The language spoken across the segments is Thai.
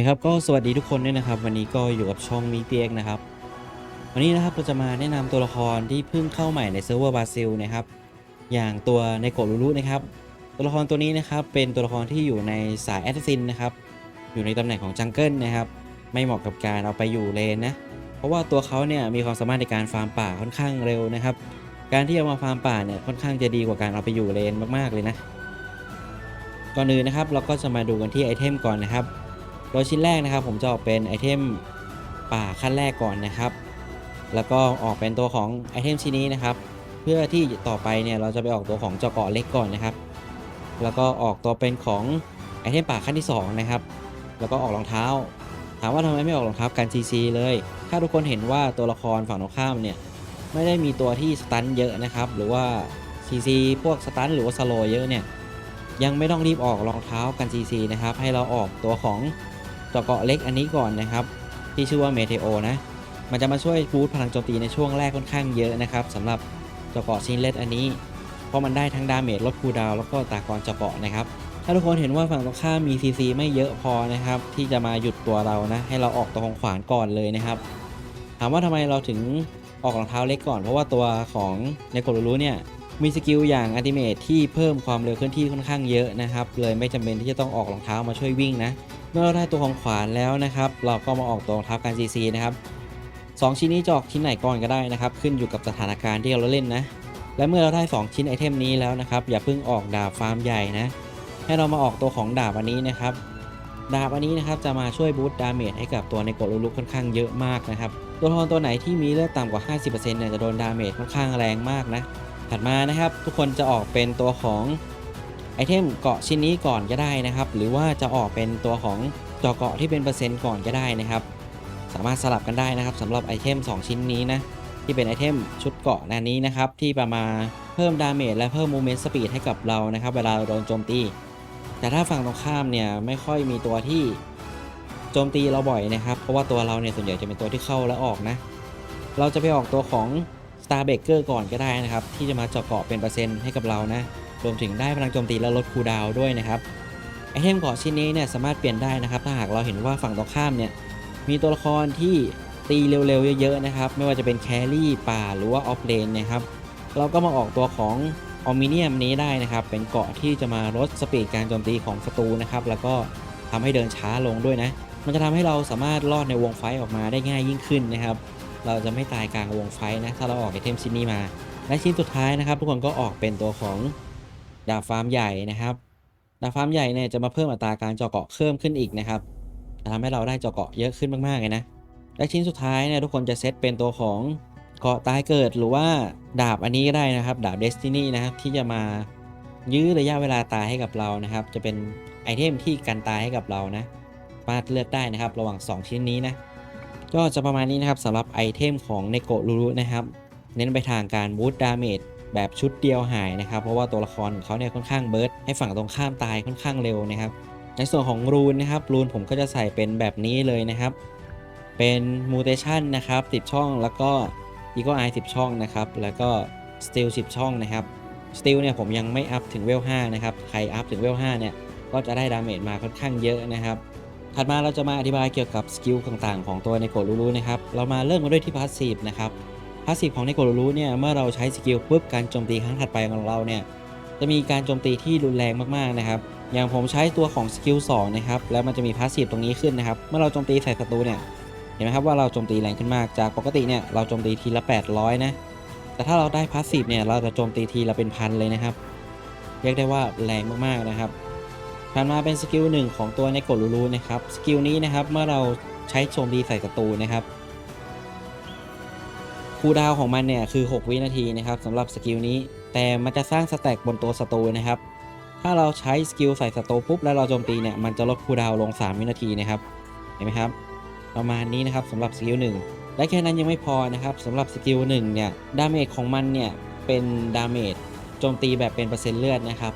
คครับก็สวัสดีทุกคนด้วยนะครับ วันนี้ก็อยู่กับช่องมีเปียกนะครับ วันนี้นะครับเราจะมาแนะนำตัวละครที่เพิ่งเข้าใหม่ในเซิร์ฟเวอร์บราซิลนะครับ อย่างตัวในโกลูรุนะครับ ตัวละครตัวนี้นะครับเป็นตัวละครที่อยู่ในสายแอสซินนะครับ อยู่ในตำแหน่งของจังเกิลนะครับ ไม่เหมาะกับการเอาไปอยู่เลนนะ เพราะว่าตัวเขาเนี่ยมีความสามารถในการฟาร์มป่าค่อนข้างเร็วนะครับ การที่เอามาฟาร์มป่าเนี่ยค่อนข้างจะดีกว่าการเอาไปอยู่เลนมากๆเลยนะ ก่อนอื่นนะครับเราก็จะมาดูกันที่ไอเทมก่อนนะครับ โดยชิ้นแรกนะครับ ผมจะออกเป็นไอเทมป่าขั้นแรกก่อนนะครับ แล้วก็ออกเป็นตัวของไอเทมชิ้นนี้นะครับ เพื่อที่ต่อไปเนี่ยเราจะไปออกตัวของเจาะเกาะเล็กก่อนนะครับ แล้วก็ออกตัวเป็นของไอเทมป่าขั้นที่สองนะครับ แล้วก็ออกรองเท้า ถามว่าทำไมไม่ออกรองเท้ากัน CC เลย ถ้าทุกคนเห็นว่าตัวละครฝั่งตรงข้ามเนี่ยไม่ได้มีตัวที่สตันเยอะนะครับ หรือว่า CC พวกสตันหรือว่าสโลเยอะเนี่ยยังไม่ต้องรีบออกรองเท้ากัน CC นะครับ ให้เราออกตัวของ เจาะเกาะเล็กอันนี้ก่อนนะครับ ที่ชื่อว่าเมเทโอนะ มันจะมาช่วยบูสต์พลังโจมตีในช่วงแรกค่อนข้างเยอะนะครับสำหรับเจาะเกาะชิ้นเล็กอันนี้ เพราะมันได้ทั้งดาเมจลดคูดาวแล้วก็ตากรเจาะเกาะนะครับ ถ้าทุกคนเห็นว่าฝั่งตรงข้ามมี CC ไม่เยอะพอนะครับ ที่จะมาหยุดตัวเรานะ ให้เราออกตัวของขวานก่อนเลยนะครับ ถามว่าทำไมเราถึงออกรองเท้าเล็กก่อน เพราะว่าตัวของในโกลูรุเนี่ย มีสกิลอย่างอัติเมทที่เพิ่มความเร็วเคลื่อนที่ค่อนข้างเยอะนะครับ เลยไม่จำเป็นที่จะต้องออกรองเท้ามาช่วยวิ่งนะ เมื่อเราได้ตัวของขวานแล้วนะครับ เราก็มาออกตัวรองเท้าการ CC นะครับสองชิ้นนี้จะออกชิ้นไหนก่อนก็ได้นะครับ ขึ้นอยู่กับสถานการณ์ที่เราเล่นนะ และเมื่อเราได้ 2 ชิ้นไอเทมนี้แล้วนะครับ อย่าเพิ่งออกดาบฟาร์มใหญ่นะ ให้เรามาออกตัวของดาบอันนี้นะครับ ดาบอันนี้นะครับจะมาช่วยบูตดาเมจให้กับตัวในโกลูลุกค่อนข้างเยอะมากนะครับ ตัวละครตัวไหนที่มีเลือดต่ำกว่า 50%เนี่ยจะโดนดาเมจค่อนข้างแรงมากนะ ถัดมานะครับ ทุกคนจะออกเป็นตัวของไอเทมเกาะชิ้นนี้ก่อนก็ได้นะครับ หรือว่าจะออกเป็นตัวของเจาะเกาะที่เป็นเปอร์เซ็นต์ก่อนก็ได้นะครับ สามารถสลับกันได้นะครับสำหรับไอเทม 2 ชิ้นนี้นะที่เป็นไอเทมชุดเกาะนันนี้นะครับที่ประมาณเพิ่มดาเมจและเพิ่มมูเมนต์สปีดให้กับเรานะครับ เวลาเราโดนโจมตี แต่ถ้าฝั่งตรงข้ามเนี่ยไม่ค่อยมีตัวที่โจมตีเราบ่อยนะครับ เพราะว่าตัวเราเนี่ยส่วนใหญ่จะเป็นตัวที่เข้าและออกนะ เราจะไปออกตัวของ Star b r e a k e r ก่อนก็ได้นะครับ ที่จะมาเจาะเกาะเป็นเปอร์เซ็นต์ให้กับเรานะ รวมถึงได้พลังโจมตีและลดคูดาวด้วยนะครับไอเทมเกาะชิ้นนี้เนี่ยสามารถเปลี่ยนได้นะครับ ถ้าหากเราเห็นว่าฝั่งตรงข้ามเนี่ยมีตัวละครที่ตีเร็วๆเยอะๆนะครับ ไม่ว่าจะเป็นแครี่ป่าหรือว่าออฟเลนนะครับ เราก็มาออกตัวของออมิเนียมนี้ได้นะครับ เป็นเกาะที่จะมาลดสปีดการโจมตีของศัตรูนะครับ แล้วก็ทำให้เดินช้าลงด้วยนะ มันจะทำให้เราสามารถรอดในวงไฟออกมาได้ง่ายยิ่งขึ้นนะครับ เราจะไม่ตายกลางวงไฟนะ ถ้าเราออกไอเทมชิ้นนี้มา และชิ้นสุดท้ายนะครับ ทุกคนก็ออกเป็นตัวของดาบฟาร์มใหญ่นะครับดาบฟาร์มใหญ่เนี่ยจะมาเพิ่มอัตราการเจาะเกาะเพิ่มขึ้นอีกนะครับจะทำให้เราได้เจาะเกาะเยอะขึ้นมากๆเลยนะและชิ้นสุดท้ายเนี่ยทุกคนจะเซตเป็นตัวของเกาะตายเกิดหรือว่าดาบอันนี้ก็ได้นะครับ ดาบเดสตินีนะครับที่จะมายื้อระยะเวลาตายให้กับเรานะครับ จะเป็นไอเทมที่กันตายให้กับเรานะสามารถเลือกได้นะครับ ระหว่าง 2 ชิ้นนี้นะ ก็จะประมาณนี้นะครับสำหรับไอเทมของในโกะลูรุนะครับ เน้นไปทางการบูตดาเมจแบบชุดเดียวหายนะครับ เพราะว่าตัวละครของเขาเนี่ยค่อนข้างเบิร์ดให้ฝั่งตรงข้ามตายค่อนข้างเร็วนะครับ ในส่วนของรูนนะครับรูนผมก็จะใส่เป็นแบบนี้เลยนะครับ เป็นมูเทชันนะครับ10ช่องแล้วก็อีโกไอ10ช่องนะครับ แล้วก็สติล10ช่องนะครับสติลเนี่ยผมยังไม่อัพถึงเวล5นะครับ ใครอัพถึงเวล5เนี่ยก็จะได้ดาเมจมาค่อนข้างเยอะนะครับ ถัดมาเราจะมาอธิบายเกี่ยวกับสกิลต่างๆ ของตัวในโกลูรูนะครับ เรามาเริ่มกันด้วยที่พาสซีฟนะครับ พาสซีฟของในโกลูรูเนี่ย เมื่อเราใช้สกิลปุ๊บ การโจมตีครั้งถัดไปของเราเนี่ย จะมีการโจมตีที่รุนแรงมากๆนะครับ อย่างผมใช้ตัวของสกิล2นะครับ แล้วมันจะมีพาสซีฟตรงนี้ขึ้นนะครับ เมื่อเราโจมตีใส่ศัตรูเนี่ย เห็นไหมครับว่าเราโจมตีแรงขึ้นมาก จากปกติเนี่ยเราโจมตีทีละ 800 นะ แต่ถ้าเราได้พาสซีฟเนี่ย เราจะโจมตีทีละเป็นพันเลยนะครับ เรียกได้ว่าแรงมากๆนะครับ ถัดมาเป็นสกิลหนึ่งของตัวในโกลูรูนะครับ สกิลนี้นะครับเมื่อเราใช้โจมตีใส่ศัตรูนะครับคูดาวของมันเนี่ยคือ 6 วินาทีนะครับสำหรับสกิลนี้ แต่มันจะสร้างสแต็กบนตัวศัตรูนะครับ ถ้าเราใช้สกิลใส่ศัตรูปุ๊บแล้วเราโจมตีเนี่ยมันจะลดคูดาวลง 3 วินาทีนะครับ เห็นไหมครับ ประมาณนี้นะครับสำหรับสกิลหนึ่งและแค่นั้นยังไม่พอนะครับสำหรับสกิลหนึ่งเนี่ยดาเมจของมันเนี่ยเป็นดาเมจโจมตีแบบเป็นเปอร์เซ็นต์เลือดนะครับ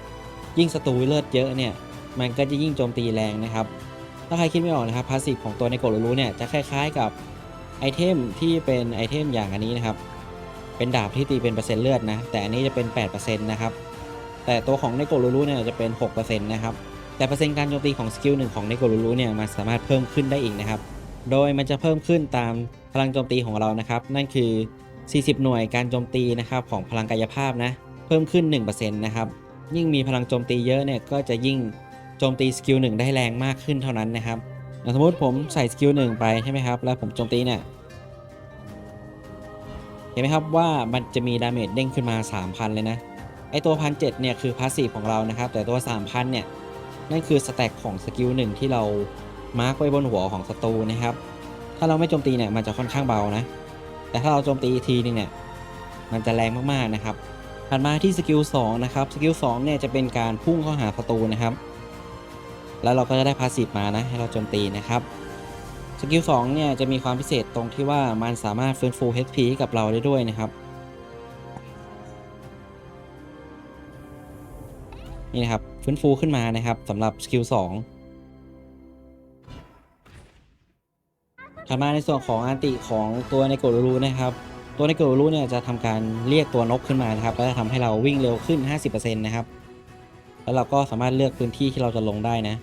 ยิ่งศัตรูเลือดเยอะเนี่ย มันก็จะยิ่งโจมตีแรงนะครับ ถ้าใครคิดไม่ออกนะครับพาสซีฟของตัวในโกลูรูเนี่ยจะคล้ายๆกับไอเทมที่เป็นไอเทมอย่างอันนี้นะครับ เป็นดาบที่ตีเป็นเปอร์เซ็นต์เลือดนะ แต่อันนี้จะเป็น8%นะครับ แต่ตัวของเนโกรูรูเนี่ยจะเป็น6%นะครับ แต่เปอร์เซ็นต์การโจมตีของสกิลหนึ่งของเนโกรูรูเนี่ยมันสามารถเพิ่มขึ้นได้อีกนะครับ โดยมันจะเพิ่มขึ้นตามพลังโจมตีของเรานะครับ นั่นคือ 40 หน่วยการโจมตีนะครับของพลังกายภาพนะ เพิ่มขึ้น 1%นะครับ ยิ่งมีพลังโจมตีเยอะเนี่ยก็จะยิ่ง โจมตีสกิลหนึ่งได้แรงมากขึ้นเท่านั้นนะครับสมมติผมใส่สกิลหนึ่งไปใช่ไหมครับแล้วผมโจมตีเนี่ยเห็นไหมครับว่ามันจะมีดาเมจเด้งขึ้นมา 3,000 เลยนะไอตัวพันเเนี่ยคือพาสซีฟของเรานะครับ แต่ตัว 3,000 เนี่ย นั่นคือสแต็กของสกิลหนึ่งที่เรามาร์กไว้บนหัวของศัตรูนะครับ ถ้าเราไม่โจมตีเนี่ยมันจะค่อนข้างเบานะ แต่ถ้าเราโจมตีอีกทีนึงเนี่ยมันจะแรงมากๆนะครับถัดมาที่สกิล2นะครับสกิล2เนี่ยจะเป็นการพุ่งเข้าหาศัตรูนะครับ แล้วเราก็จะได้พาสซีฟมานะให้เราโจมตีนะครับสกิล2เนี่ยจะมีความพิเศษตรงที่ว่ามันสามารถฟื้นฟู HP ให้กับเราได้ด้วยนะครับ นี่นะครับฟื้นฟูขึ้นมานะครับสำหรับสกิล2ถัดมาในส่วนของอันติของตัวในโกรูรูนะครับ ตัวในโกรูรูเนี่ยจะทำการเรียกตัวนกขึ้นมานะครับแล้วจะทำให้เราวิ่งเร็วขึ้น 50%นะครับ แล้วเราก็สามารถเลือกพื้นที่ที่เราจะลงได้นะ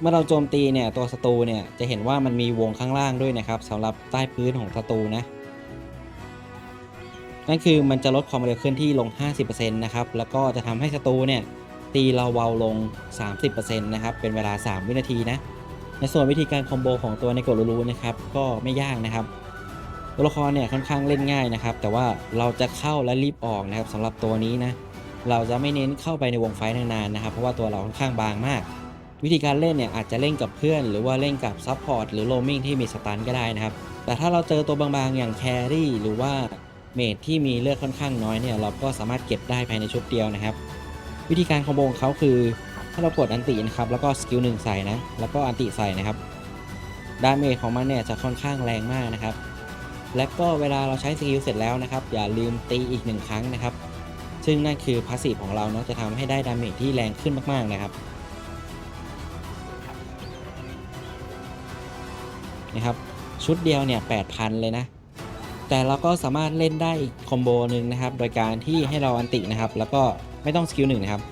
เมื่อเราโจมตีเนี่ยตัวศัตรูเนี่ยจะเห็นว่ามันมีวงข้างล่างด้วยนะครับสำหรับใต้พื้นของศัตรูนะนั่นคือมันจะลดความเร็วเคลื่อนที่ลง 50%นะครับแล้วก็จะทำให้ศัตรูเนี่ยตีเราเบาลง 30%นะครับเป็นเวลา 3 วินาทีนะในส่วนวิธีการคอมโบของตัวในกรูรูนะครับก็ไม่ยากนะครับตัวละครเนี่ยค่อนข้างเล่นง่ายนะครับ แต่ว่าเราจะเข้าและรีบออกนะครับสำหรับตัวนี้นะเราจะไม่เน้นเข้าไปในวงไฟนานๆนะครับ เพราะว่าตัวเราค่อนข้างบางมาก วิธีการเล่นเนี่ยอาจจะเล่นกับเพื่อน หรือว่าเล่นกับซับพอร์ตหรือโรมิงที่มีสตันก็ได้นะครับ แต่ถ้าเราเจอตัวบางๆอย่างแครี่หรือว่าเมจที่มีเลือดค่อนข้างน้อยเนี่ยเราก็สามารถเก็บได้ภายในชุดเดียวนะครับ วิธีการคอมโบของเขาคือ ถ้าเรากดอันตินะครับแล้วก็สกิลหนึ่งใส่นะแล้วก็อันติใส่นะครับดาเมจของมันเนี่ยจะค่อนข้างแรงมากนะครับ และก็เวลาเราใช้สกิลเสร็จแล้วนะครับ อย่าลืมตีอีกหนึ่งครั้งนะครับ ซึ่งนั่นคือพาสซีฟของเราเนาะจะทำให้ได้ดาเมจที่แรงขึ้นมากๆนะครับ นะครับ ชุดเดียวเนี่ย8,000เลยนะ แต่เราก็สามารถเล่นได้อีกคอมโบหนึ่งนะครับ โดยการที่ให้เราอันตินะครับ แล้วก็ไม่ต้องสกิลหนึ่งนะครับ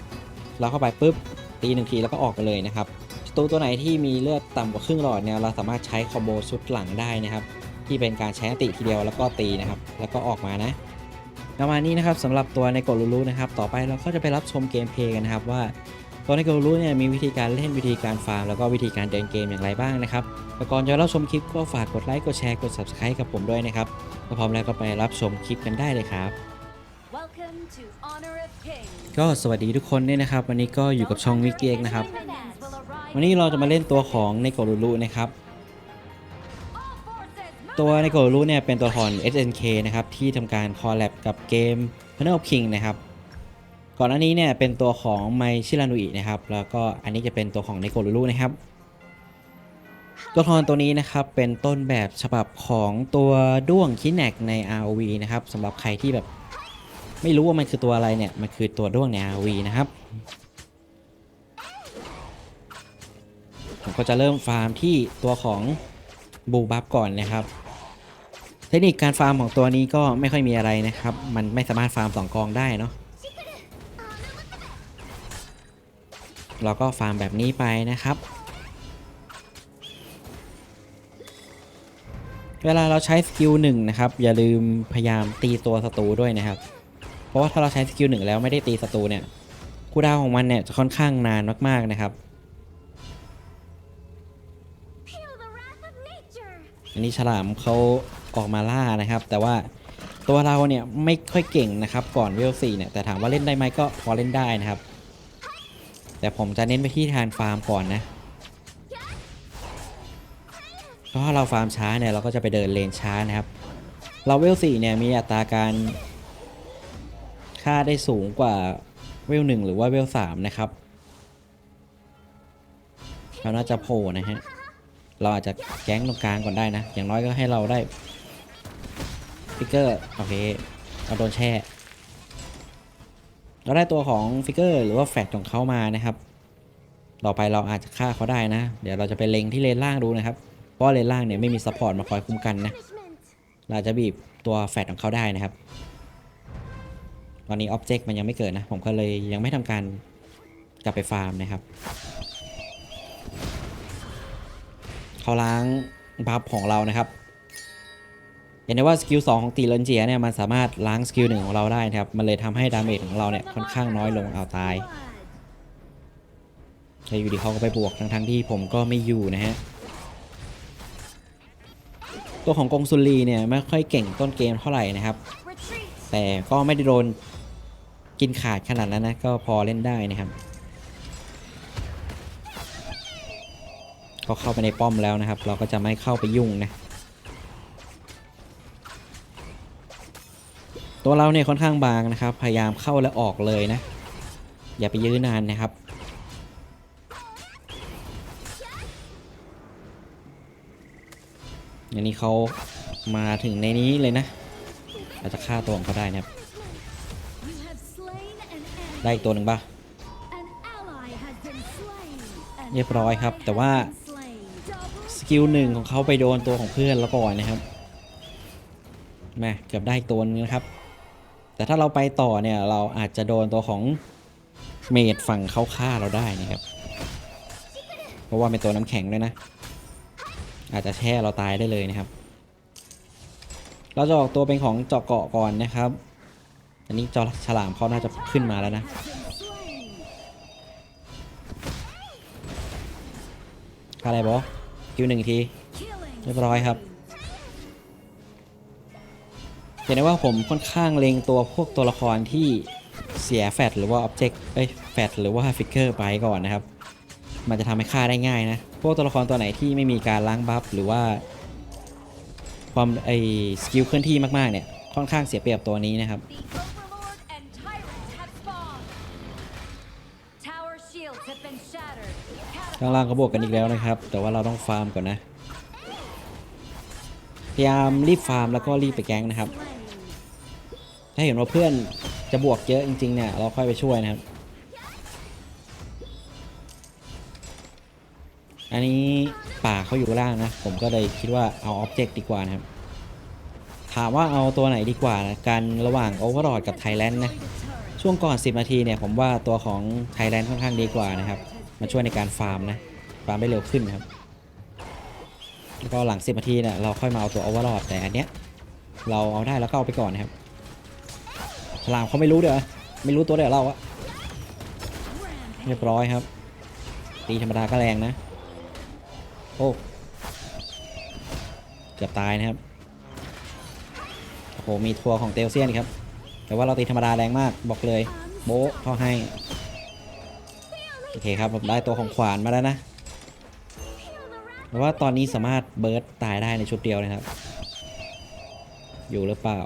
เราเข้าไปปุ๊บตีหนึ่งทีแล้วก็ออกไปเลยนะครับศัตรูตัวไหนที่มีเลือดต่ำกว่าครึ่งหลอดเนี่ยเราสามารถใช้คอมโบชุดหลังได้นะครับ ที่เป็นการใช้อันติทีเดียวแล้วก็ตีนะครับ แล้วก็ออกมานะประมาณนี้นะครับสำหรับตัวในกดลูลูนะครับ ต่อไปเราก็จะไปรับชมเกมเพลย์กันนะครับว่า ตัวในกดลูลูเนี่ยมีวิธีการเล่นวิธีการฟาร์มแล้วก็วิธีการเดินเกมอย่างไรบ้างนะครับแต่ก่อนจะรับชมคลิปก็ฝากกดไลค์กดแชร์กด subscribe กับผมด้วยนะครับถ้าพร้อมแล้วก็ไปรับชมคลิปกันได้เลยครับ Welcome to Honor of Kings. ก็สวัสดีทุกคนด้วยนะครับ วันนี้ก็อยู่กับช่องวิกเอกนะครับ Diamonds will arrive วันนี้เราจะมาเล่นตัวของในโกรูรุนะครับ All forces move ตัวในโกรูรุเนี่ยเป็นตัวละคร SNK นะครับที่ทำการคอลแลบกับเกม p a n e l of King นะครับ ก่อนหน้านี้เนี่ยเป็นตัวของไมชิรานุอินะครับ แล้วก็อันนี้จะเป็นตัวของในโกรูรุนะครับ ตัวละครตัวนี้นะครับเป็นต้นแบบฉบับของตัวด้วงคินแนกใน ROV นะครับสำหรับใครที่แบบไม่รู้ว่ามันคือตัวอะไรเนี่ย มันคือตัวด้วงใน ROV นะครับผมก็จะเริ่มฟาร์มที่ตัวของบูบับก่อนนะครับ เทคนิคการฟาร์มของตัวนี้ก็ไม่ค่อยมีอะไรนะครับ มันไม่สามารถฟาร์มสองกองได้เนาะ เราก็ฟาร์มแบบนี้ไปนะครับ เวลาเราใช้สกิลหนึ่งนะครับ อย่าลืมพยายามตีตัวศัตรูด้วยนะครับ เพราะว่าถ้าเราใช้สกิลหนึ่งแล้วไม่ได้ตีศัตรูเนี่ยคูดาวของมันเนี่ยจะค่อนข้างนานมากๆนะครับอันนี้ฉลามเขาออกมาล่านะครับ แต่ว่าตัวเราเนี่ยไม่ค่อยเก่งนะครับ ก่อนเวลสี่เนี่ยแต่ถามว่าเล่นได้ไหมก็พอเล่นได้นะครับ แต่ผมจะเน้นไปที่ทานฟาร์มก่อนนะเพราะเราฟาร์มช้าเนี่ยเราก็จะไปเดินเลนช้านะครับเราเวลสี่เนี่ยมีอัตราการค่าได้สูงกว่าเวลหนึ่งหรือว่าเวลสามนะครับเราน่าจะโผล่นะฮะเราอาจจะแก๊งตรงกลางก่อนได้นะ อย่างน้อยก็ให้เราได้ฟิกเกอร์ โอเค เราโดนแช่ เราได้ตัวของฟิกเกอร์หรือว่าแฟกของเขามานะครับ ต่อไปเราอาจจะฆ่าเขาได้นะ เดี๋ยวเราจะไปเล็งที่เลนล่างดูนะครับ เพราะเลนล่างเนี่ยไม่มีซัพพอร์ตมาคอยคุ้มกันนะ เราจะบีบตัวแฟดของเขาได้นะครับ ตอนนี้อ็อบเจกต์มันยังไม่เกิดนะ ผมก็เลยยังไม่ทำการกลับไปฟาร์มนะครับ เขาล้างบัฟของเรานะครับ เห็นได้ว่าสกิล2ของตีเลนเจียเนี่ยมันสามารถล้างสกิลหนึ่งของเราได้นะครับ มันเลยทำให้ดาเมจของเราเนี่ยค่อนข้างน้อยลงเอาตายใช่อยู่ดีเขาก็ไปบวกทั้งทั้งที่ผมก็ไม่อยู่นะฮะ ตัวของกงซุลีเนี่ยไม่ค่อยเก่งต้นเกมเท่าไหร่นะครับ แต่ก็ไม่ได้โดนกินขาดขนาดนั้นนะก็พอเล่นได้นะครับเขาเข้าไปในป้อมแล้วนะครับ เราก็จะไม่เข้าไปยุ่งนะ ตัวเราเนี่ยค่อนข้างบางนะครับ พยายามเข้าและออกเลยนะ อย่าไปยื้อนานนะครับอย่างนี้เขามาถึงในนี้เลยนะเราจะฆ่าตัวของเขาได้นะครับ ได้อีกตัวหนึ่งป่ะ เรียบร้อยครับ แต่ว่าสกิลหนึ่งของเขาไปโดนตัวของเพื่อนแล้วก่อนนะครับแม่เกือบได้อีกตัวนึงนะครับ แต่ถ้าเราไปต่อเนี่ยเราอาจจะโดนตัวของเมดฝั่งเขาฆ่าเราได้นะครับ เพราะว่าเป็นตัวน้ำแข็งด้วยนะ อาจจะแช่เราตายได้เลยนะครับ เราจะออกตัวเป็นของเจาะเกาะก่อนนะครับ อันนี้จอฉลามเขาน่าจะขึ้นมาแล้วนะอะไรบอสคิวหนึ่งที เรียบร้อยครับ เห็นได้ว่าผมค่อนข้างเล็งตัวพวกตัวละครที่เสียแฟตหรือว่าอ็อบเจกต์เอ้ยแฟตหรือว่าฟิกเกอร์ไปก่อนนะครับ มันจะทำให้ฆ่าได้ง่ายนะ พวกตัวละครตัวไหนที่ไม่มีการล้างบัฟหรือว่า ความไอสกิลเคลื่อนที่มากๆเนี่ยค่อนข้างเสียเปรียบตัวนี้นะครับข้างล่างเขาบวกกันอีกแล้วนะครับ แต่ว่าเราต้องฟาร์มก่อนนะ พยายามรีบฟาร์มแล้วก็รีบไปแก๊งนะครับ ถ้าเห็นว่าเพื่อนจะบวกเยอะจริงๆเนี่ยเราค่อยไปช่วยนะครับ อันนี้ป่าเขาอยู่ล่างนะ ผมก็เลยคิดว่าเอาอ็อบเจกต์ดีกว่านะครับ ถามว่าเอาตัวไหนดีกว่านะกันระหว่างโอเวอร์ d กับไทยแลนด์นะ ช่วงก่อน 10 นาทีเนี่ยผมว่าตัวของไทยแลนด์ค่อนข้างดีกว่านะครับ มาช่วยในการฟาร์มนะ ฟาร์มได้เร็วขึ้นนครับแล้วก็หลัง 10 นาทีเนี่ยเราค่อยมาเอาตัวโอเวอร์ d แต่อันเนี้ยเราเอาได้แล้วก็เอาไปก่อนนะครับ ฉลามเขาไม่รู้เดี๋ยวไม่รู้ตัวเดี๋ยวเราอะเรียบร้อยครับ ตีธรรมดาก็แรงนะ โอ้เกือบตายนะครับโอ้โหมีทัวร์ของเตลเซียนครับ แต่ว่าเราตีธรรมดาแรงมากบอกเลย โบ๊ะเขาให้โอเคครับผมได้ตัวของขวานมาแล้วนะแต่ว่าตอนนี้สามารถเบิร์ตตายได้ในชุดเดียวนะครับ อยู่หรือเปล่า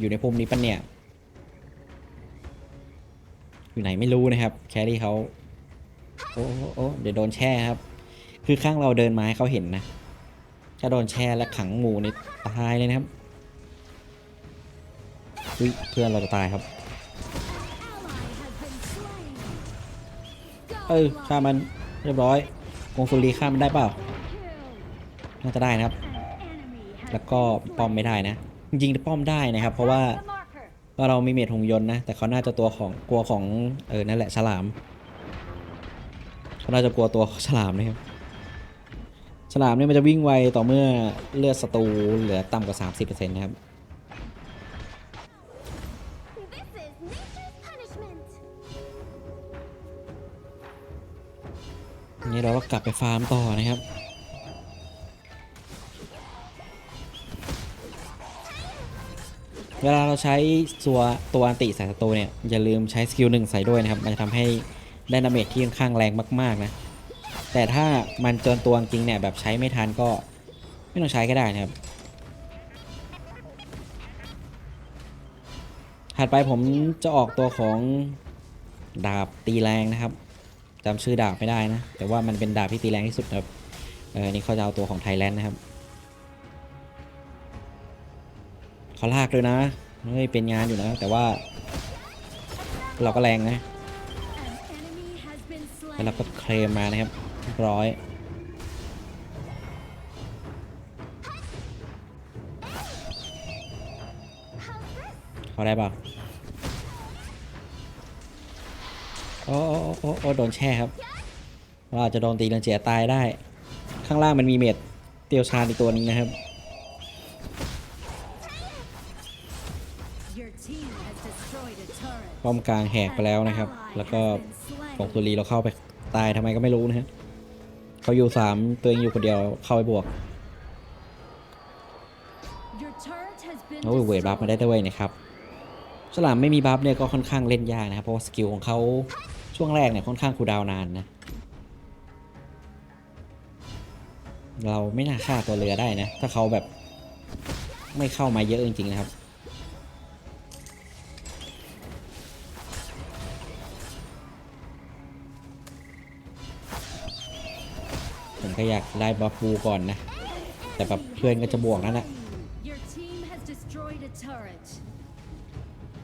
อยู่ในภูมินี้ปะเนี่ย อยู่ไหนไม่รู้นะครับ แครี่เขาโอ้โอ้เดี๋ยวโดนแช่ครับ คือข้างเราเดินมาให้เขาเห็นนะถ้าโดนแช่และขังหมูนี่ตายเลยนะครับเพื่อนเราจะตายครับ เออฆ่ามันเรียบร้อยกงสุรีฆ่ามันได้เปล่า น่าจะได้นะครับ แล้วก็ป้อมไม่ได้นะ จริงป้อมได้นะครับ เพราะว่าเรามีเมทหงยนต์นะ แต่เขาน่าจะตัวของกลัวของเออนั่นแหละฉลามเขาน่าจะกลัวตัวฉลามนะครับฉลามเนี่ยมันจะวิ่งไวต่อเมื่อเลือดศัตรูเหลือต่ำกว่า 30%นะครับนี่เราก็กลับไปฟาร์มต่อนะครับ เวลาเราใช้ตัวตัวอันติใส่ศัตรูเนี่ยอย่าลืมใช้สกิลหนึ่งใส่ด้วยนะครับ มันจะทำให้ได้ดาเมจที่ค่อนข้างแรงมากๆนะ แต่ถ้ามันเจนตัวจริงเนี่ยแบบใช้ไม่ทันก็ไม่ต้องใช้ก็ได้นะครับ ถัดไปผมจะออกตัวของดาบตีแรงนะครับจำชื่อดาบไม่ได้นะ แต่ว่ามันเป็นดาบที่ตีแรงที่สุดครับเออนี่เขาจะเอาตัวของไทยแลนด์นะครับ ขอลากเลยนะเฮ้ยเป็นงานอยู่นะ แต่ว่า เราก็แรงนะแล้วก็เคลมมานะครับร้อยเขาได้ป่ะโอ้โอ้โอ้โอ้โดนแช่ครับเราอาจจะโดนตีเรืองเจียตายได้ ข้างล่างมันมีเม็ดเตียวชาญอีกตัวนึงนะครับ ป้อมกลางแหกไปแล้วนะครับ แล้วก็กองตุลีเราเข้าไปตายทำไมก็ไม่รู้นะฮะเขาอยู่สามตัวเองอยู่คนเดียวเข้าไปบวก Your turret has been โอ้ยเวทบัฟมาได้ด้วยนะครับฉลามไม่มีบัฟเนี่ยก็ค่อนข้างเล่นยากนะครับเพราะว่าสกิลของเขาช่วงแรกเนี่ยค่อนข้างคูลดาวน์นานนะ เราไม่น่าฆ่าตัวเรือได้นะ ถ้าเขาแบบไม่เข้ามาเยอะจริงๆนะครับ ก็อยากได้บัฟฟูก่อนนะ แต่แบบเพื่อนก็จะบวกนั่นแหละ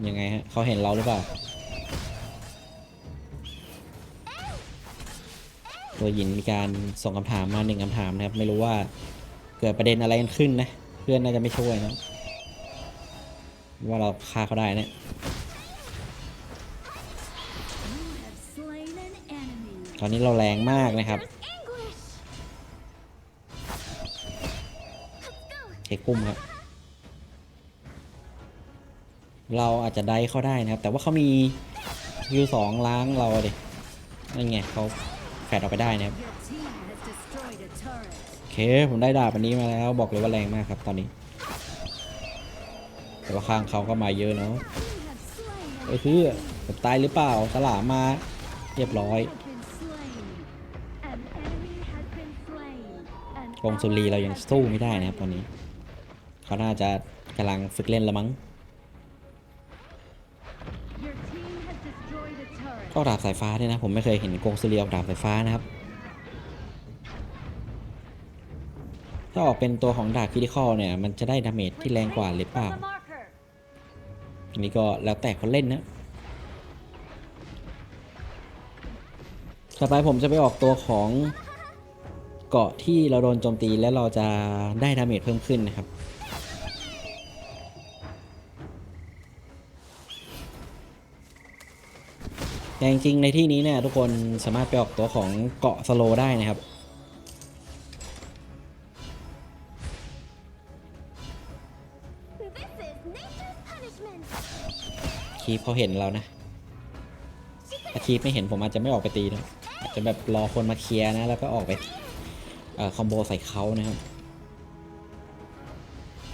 ยังไงฮะเขาเห็นเราหรือเปล่า ตัวหญินมีการส่งคำถามมาหนึ่งคำถามนะครับ ไม่รู้ว่าเกิดประเด็นอะไรกันขึ้นนะ เพื่อนน่าจะไม่ช่วยนะ ว่าเราฆ่าเขาได้เนี่ยตอนนี้เราแรงมากนะครับ เอกกุ้มครับ เราอาจจะได้เขาได้นะครับ แต่ว่าเขามียูสองล้างเราเด็นั่นไงเขาแฟดออกไปได้นะครับ โอเค ผมได้ดาบอันนี้มาแล้ว บอกเลยว่าแรงมากครับตอนนี้ แต่ว่าข้างเขาก็มาเยอะเนาะไอ้ยคือผมตายหรือเปล่าสลามมาเรียบร้อยกองสุรีเรายังสู้ไม่ได้นะครับตอนนี้ เขาน่าจะกำลังฝึกเล่นละมั้งก็ดาบสายฟ้าเนี่ยนะ ผมไม่เคยเห็นกองสุรีออกดาบสายฟ้านะครับ ถ้าออกเป็นตัวของดาบคิดิคอลเนี่ย มันจะได้ดาเมจที่แรงกว่าหรือเปล่าอันนี้ก็แล้วแต่คนเล่นนะต่อไปผมจะไปออกตัวของเกาะที่เราโดนโจมตีแล้วเราจะได้ดาเมจเพิ่มขึ้นนะครับ แต่จริงๆในที่นี้เนี่ยทุกคนสามารถไปออกตัวของเกาะสโลว์ได้นะครับ This is nature's punishment. คีฟเขาเห็นเรานะถ้าคีฟไม่เห็นผมอาจจะไม่ออกไปตีนะอาจจะแบบรอคนมาเคลียร์นะ แล้วก็ออกไปเอ่อคอมโบใส่เขานะครับ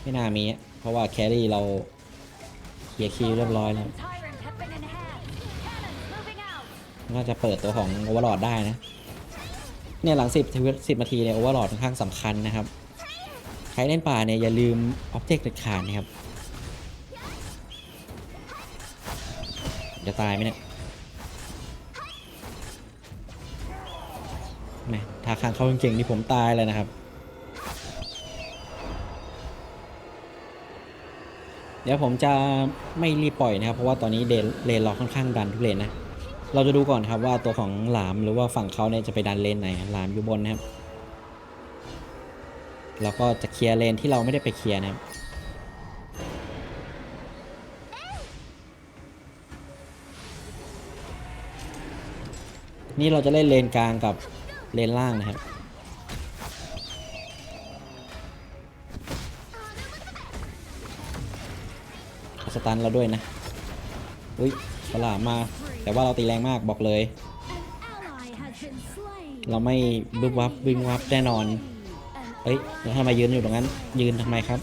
ไม่น่ามีอะเพราะว่าแครี่เราเคลียร์คิวเรียบร้อยแล้ว น่าจะเปิดตัวของโอเวอร์ลอดได้นะ เนี่ยหลัง 10 10นาทีเนี่ยโอเวอร์ลอดค่อนข้างสำคัญนะครับ ใครเล่นป่าเนี่ยอย่าลืมออบเจกต์เด็ดขาดนะครับ จะตายไหมเนี่ยแหมถ้าคางเข้าเก่งๆนี่ผมตายเลยนะครับ เดี๋ยวผมจะไม่รีบปล่อยนะครับ เพราะว่าตอนนี้เลนเลนเราค่อนข้างดันทุกเลนนะ เราจะดูก่อนครับว่าตัวของหลามหรือว่าฝั่งเขาเนี่ยจะไปดันเลนไหนหลามอยู่บนนะครับแล้วก็จะเคลียร์เลนที่เราไม่ได้ไปเคลียร์นะครับนี่เราจะเล่นเลนกลางกับเลนล่างนะครับเขาสตันเราด้วยนะ อุ้ยฉลามมา แต่ว่าเราตีแรงมากบอกเลย เราไม่บึ้บวับบึ้งวับแน่นอนเอ้ยแล้วทำไมยืนอยู่ตรงนั้น ยืนทำไมครับ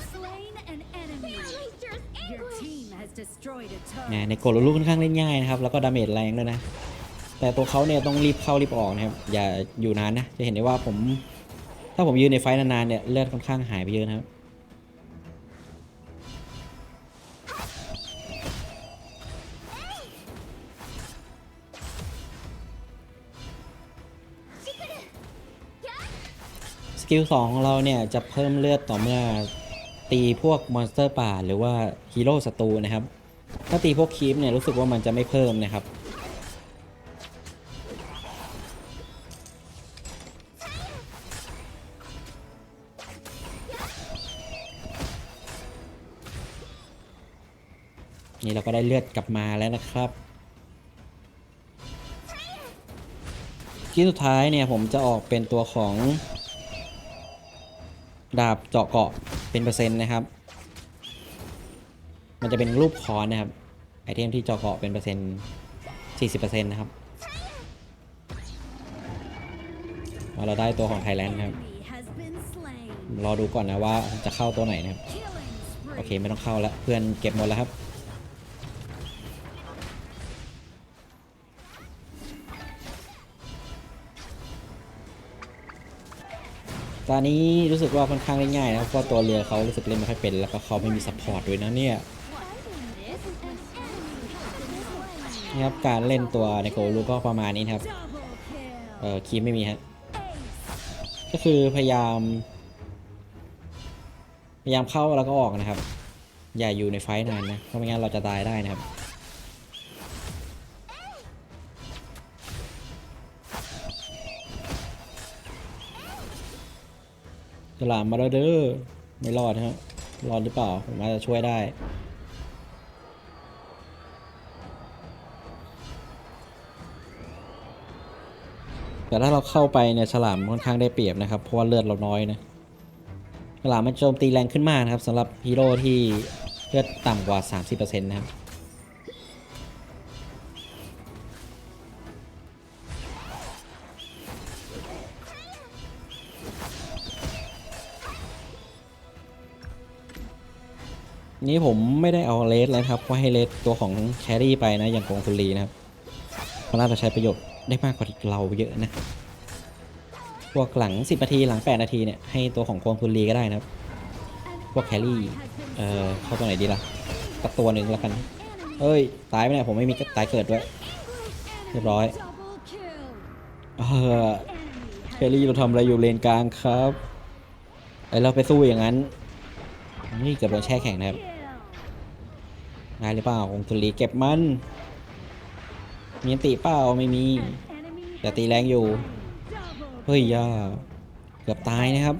ไงในกดลูกค่อนข้างเล่นง่ายนะครับ แล้วก็ดาเมจแรงด้วยนะ แต่ตัวเขาเนี่ยต้องรีบเข้ารีบออกนะครับ อย่าอยู่นานนะ จะเห็นได้ว่าผม ถ้าผมยืนในไฟนานๆเนี่ยเลือดค่อนข้างหายไปเยอะนะครับ กิลสองของเราเนี่ยจะเพิ่มเลือดต่อเมื่อตีพวกมอนสเตอร์ป่าหรือว่าฮีโร่ศัตรูนะครับ ถ้าตีพวกคีปเนี่ยรู้สึกว่ามันจะไม่เพิ่มนะครับ นี่เราก็ได้เลือดกลับมาแล้วนะครับที่สุดท้ายเนี่ยผมจะออกเป็นตัวของ ดาบเจาะเกาะเป็นเปอร์เซ็นต์นะครับ มันจะเป็นรูปคอนนะครับ ไอเทมที่เจาะเกาะเป็นเปอร์เซ็นต์สี่สิบเปอร์เซ็นต์นะครับเอาเราได้ตัวของไทยแลนด์นะครับ รอดูก่อนนะว่าจะเข้าตัวไหนนะครับ โอเคไม่ต้องเข้าแล้วเพื่อนเก็บหมดแล้วครับ ตอนนี้รู้สึกว่าค่อนข้างง่ายนะครับเพราะตัวเรือเขารู้สึกเล่นไม่ค่อยเป็นแล้วก็เขาไม่มีซัพพอร์ตด้วยนะเนี่ยนี่ครับการเล่นตัวในโกลูก็ประมาณนี้ครับเออคีย์ไม่มีฮะก็คือพยายาม พยายามเข้าแล้วก็ออกนะครับ อย่าอยู่ในไฟนานนะเพราะไม่งั้นเราจะตายได้นะครับ ฉลามมาแล้วเด้อไม่รอดฮะรอดหรือเปล่าผมอาจจะช่วยได้แต่ถ้าเราเข้าไปเนี่ยฉลามค่อนข้างได้เปรียบนะครับเพราะว่าเลือดเราน้อยนะฉลามมันโจมตีแรงขึ้นมากนะครับสำหรับฮีโร่ที่เลือดต่ำกว่า 30%นะครับ นี่ผมไม่ได้เอาเลสแล้วครับเพราะให้เลสตัวของแครี่ไปนะอย่างกองสุรีนะครับเพราะน่าจะใช้ประโยชน์ได้มากกว่าเราเยอะนะพวกหลัง 10 นาทีหลัง 8 นาทีเนี่ยให้ตัวของกองสุรีก็ได้นะครับ พวกแครี่เอ่อเข้าตัวไหนดีล่ะตักตัวหนึ่งแล้วกัน เอ้ย ตายไปเนี่ยผมไม่มีตายเกิดด้วย เรียบร้อยเออแครี่เราทำอะไรอยู่เลนกลางครับไอเราไปสู้อย่างนั้นนี่เกือบโดนแช่แข็งนะครับ kill. ได้หรือเปล่าองคุลีเก็บมัน มีอันติเปล่าไม่มี Enemy แต่ตีแรงอยู่ double เฮ้ยย่าเกือบตายนะครับ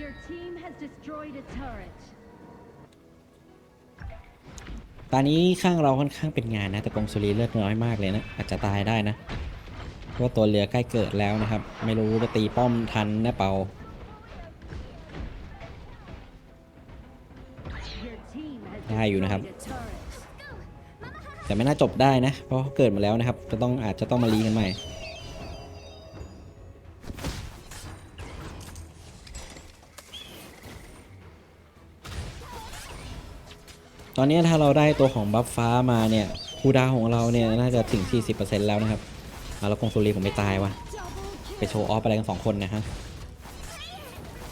Your team has destroyed a turret. ตอนนี้ข้างเราค่อนข้างเป็นงานนะ แต่กองสุรีเลือดน้อยมากเลยนะ อาจจะตายได้นะ เพราะว่าตัวเรือใกล้เกิดแล้วนะครับ ไม่รู้จะตีป้อมทันนะเปล่า team has ได้อยู่นะครับ แต่ไม่น่าจบได้นะ เพราะเขาเกิดมาแล้วนะครับ จะต้องอาจจะต้องมารีกันใหม่ตอนนี้ถ้าเราได้ตัวของบัฟฟ้ามาเนี่ยคูดาของเราเนี่ยน่าจะถึง 40%แล้วนะครับอะแล้วกงสุรีผมไม่ตายวะไปโชว์ออฟอะไรกันสองคนนะฮะ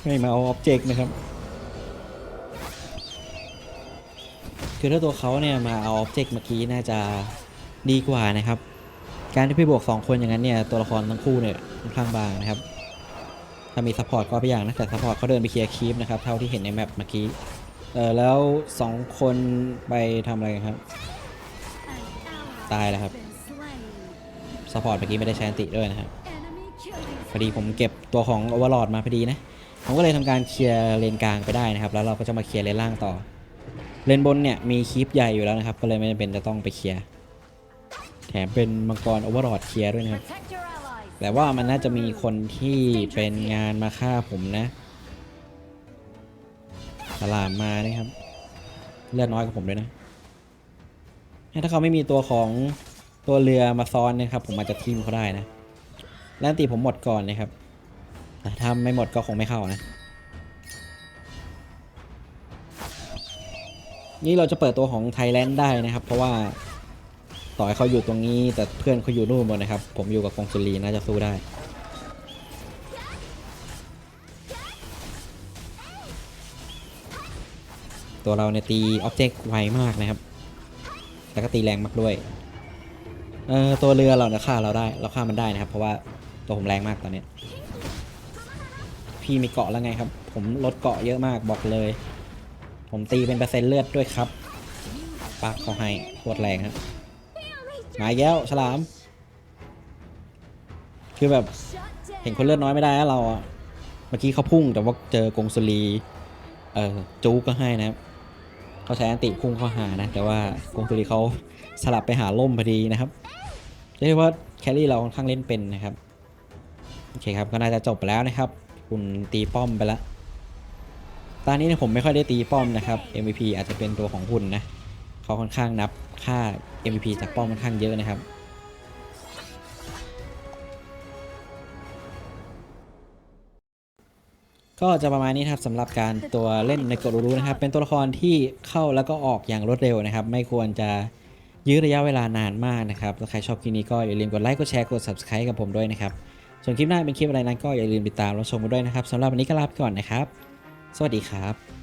ไม่มาเอาออบเจกต์นะครับ คือถ้าตัวเขาเนี่ยมาเอาออบเจกต์เมื่อกี้น่าจะดีกว่านะครับ การที่พี่บวก 2 คนอย่างนั้นเนี่ยตัวละครทั้งคู่เนี่ยค่อนข้างบางนะครับ ถ้ามีซัพพอร์ตก็ไปอย่างนะแต่ซัพพอร์ตเขาเดินไปเคลียร์คีปนะครับเท่าที่เห็นในแมปเมื่อกี้เออแล้ว 2 คนไปทำอะไรครับ ตายแล้วครับซัพพอร์ตเมื่อกี้ไม่ได้ใช้อันติด้วยนะครับพอดีผมเก็บตัวของโอเวอร์ลอดมาพอดีนะผมก็เลยทำการเคลียร์เลนกลางไปได้นะครับ แล้วเราก็จะมาเคลียร์เลนล่างต่อ เลนบนเนี่ยมีคลิปใหญ่อยู่แล้วนะครับ ก็เลยไม่จำเป็นจะต้องไปเคลียร์ แถมเป็นมังกรโอเวอร์ลอดเคลียร์ด้วยนะครับ แต่ว่ามันน่าจะมีคนที่เป็นงานมาฆ่าผมนะตลามมานะครับ เลือดน้อยกว่าผมด้วยนะ ถ้าเขาไม่มีตัวของตัวเรือมาซ้อนนะครับ ผมอาจจะทีมเขาได้นะแล้วตีผมหมดก่อนนะครับแต่ถ้าไม่หมดก็คงไม่เข้านะ นี่เราจะเปิดตัวของไทยแลนด์ได้นะครับ เพราะว่าต่อให้เขาอยู่ตรงนี้ แต่เพื่อนเขาอยู่นู่นหมดนะครับ ผมอยู่กับกองสุรีน่าจะสู้ได้ตัวเราเนี่ยตีออบเจกต์ไวมากนะครับ แล้วก็ตีแรงมากด้วย เออตัวเรือเราเนี่ยฆ่าเราได้ เราฆ่ามันได้นะครับ เพราะว่าตัวผมแรงมากตอนนี้ พี่มีเกาะแล้วไงครับ ผมลดเกาะเยอะมากบอกเลย ผมตีเป็นเปอร์เซ็นต์เลือดด้วยครับปักเขาให้โคตรแรงครับมาแล้วฉลาม คือแบบเห็นคนเลือดน้อยไม่ได้แล้วเราอะเมื่อกี้เขาพุ่งแต่ว่าเจอกงสุรีเออจูก็ให้นะครับเขาใช้อันติพุ่งเข้าหานะ แต่ว่ากงตุลีเขาสลับไปหาล่มพอดีนะครับเรียกได้ว่าแครี่เราค่อนข้างเล่นเป็นนะครับโอเคครับก็น่าจะจบไปแล้วนะครับ คุณตีป้อมไปแล้ว ตอนนี้เนี่ยผมไม่ค่อยได้ตีป้อมนะครับ MVP อาจจะเป็นตัวของหุ่นนะเขาค่อนข้างนับค่า MVP จากป้อมค่อนข้างเยอะนะครับก็จะประมาณนี้ครับสำหรับการตัวเล่นในกดรู้นะครับ เป็นตัวละครที่เข้าแล้วก็ออกอย่างรวดเร็วนะครับ ไม่ควรจะยื้อระยะเวลานานมากนะครับถ้าใครชอบคลิปนี้ก็อย่าลืมกดไลค์กดแชร์กด subscribe กับผมด้วยนะครับ ส่วนคลิปหน้าเป็นคลิปอะไรนั้นก็อย่าลืมติดตามรับชมกันด้วยนะครับสำหรับวันนี้ก็ลาไปก่อนนะครับ สวัสดีครับ